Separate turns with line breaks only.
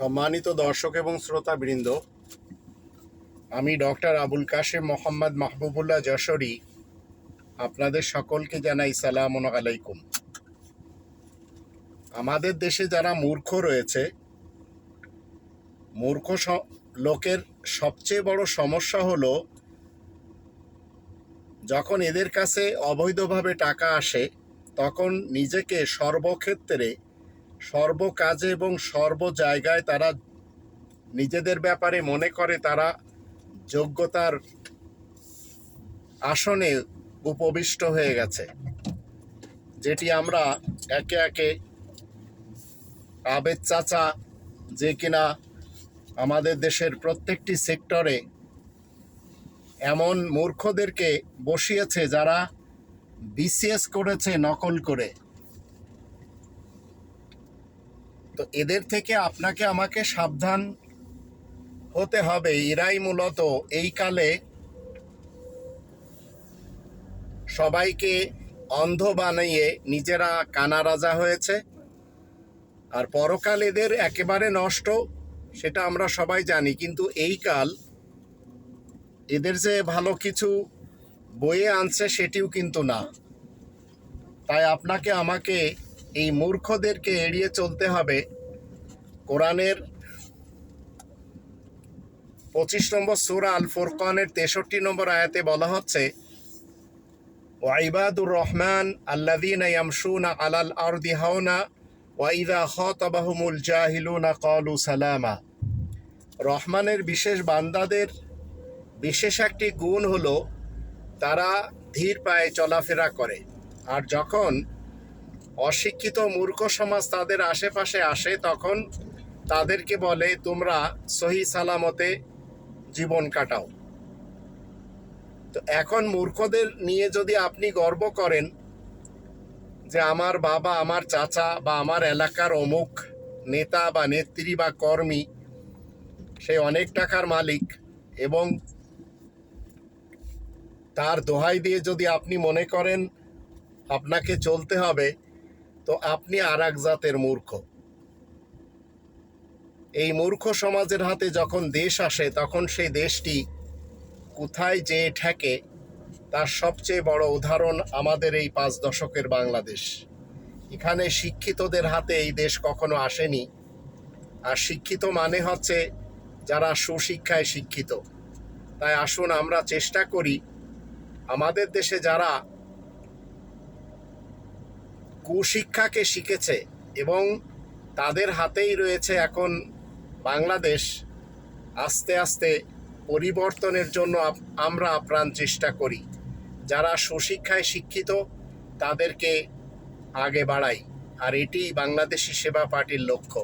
সম্মানিত দর্শক এবং শ্রোতাবৃন্দ, আমি ডক্টর আবুল কাশেম মোহাম্মদ মাহবুবুল্লাহ যশোরী, আপনাদের সকলকে জানাই সালাম আলাইকুম। আমাদের দেশে যারা মূর্খ রয়েছে, মূর্খ লোকের সবচেয়ে বড় সমস্যা হলো, যখন এদের কাছে অবৈধভাবে টাকা আসে, তখন নিজেকে সর্বক্ষেত্রে সর্ব কাজে এবং সর্ব জায়গায় তারা নিজেদের ব্যাপারে মনে করে, তারা যোগ্যতার আসনে উপবিষ্ট হয়ে গেছে, যেটি আমরা একে একে আবেদ চাচা যে কিনা আমাদের দেশের প্রত্যেকটি সেক্টরে এমন মূর্খদেরকে বসিয়েছে যারা বিসিএস করেছে নকল করে। তো এদের থেকে আপনাকে আমাকে সাবধান হতে হবে। এরাই মূলত এই কালে সবাইকে অন্ধ বানিয়ে নিজেরা কানা রাজা হয়েছে। আর পরকাল এদের একেবারে নষ্ট, সেটা আমরা সবাই জানি। কিন্তু এই কাল এদের যে ভালো কিছু বয়ে আনছে, সেটিও কিন্তু না। তাই আপনাকে আমাকে এই মূর্খদেরকে এড়িয়ে চলতে হবে। কোরআনের পঁচিশ নম্বর সুরা আল ফুরকানের তেষট্টি নম্বর আয়াতে বলা হচ্ছে ওয়াইবাদুর রহমান আল্লাদিনা ইয়ামশুনা আলাল আরদি হাওনা ওয়াইদা খতাবাহুমুল জাহিলুনা কলু সালামা। রহমানের বিশেষ বান্দাদের বিশেষ একটি গুণ হলো, তারা ধীর পায়ে চলাফেরা করে। আর যখন অশিক্ষিত মূর্খ সমাজ তাদের আশেপাশে আসে, তখন তাদেরকে বলে, তোমরা সহি সালামতে জীবন কাটাও। তো এখন মূর্খদের নিয়ে যদি আপনি গর্ব করেন যে আমার বাবা, আমার চাচা বা আমার এলাকার অমুক নেতা বা নেত্রী বা কর্মী, সে অনেক টাকার মালিক এবং তার দোহাই দিয়ে যদি আপনি মনে করেন, আপনাকে চলতে হবে তো আপনি আর এক জাতের মূর্খ। এই মূর্খ সমাজের হাতে যখন দেশ আসে, তখন সেই দেশটি কোথায় যেয়ে ঠেকে, তার সবচেয়ে বড় উদাহরণ আমাদের এই পাঁচ দশকের বাংলাদেশ। এখানে শিক্ষিতদের হাতে এই দেশ কখনো আসেনি। আর শিক্ষিত মানে হচ্ছে যারা সুশিক্ষায় শিক্ষিত। তাই আসুন আমরা চেষ্টা করি, আমাদের দেশে যারা কুশিক্ষাকে শিখেছে এবং তাদের হাতেই রয়েছে এখন বাংলাদেশ আস্তে আস্তে পরিবর্তনের জন্য আমরা আপ্রাণ চেষ্টা করি। যারা সুশিক্ষায় শিক্ষিত, তাদেরকে আগে বাড়াই। আর এটি বাংলাদেশি সেবা পার্টির লক্ষ্য।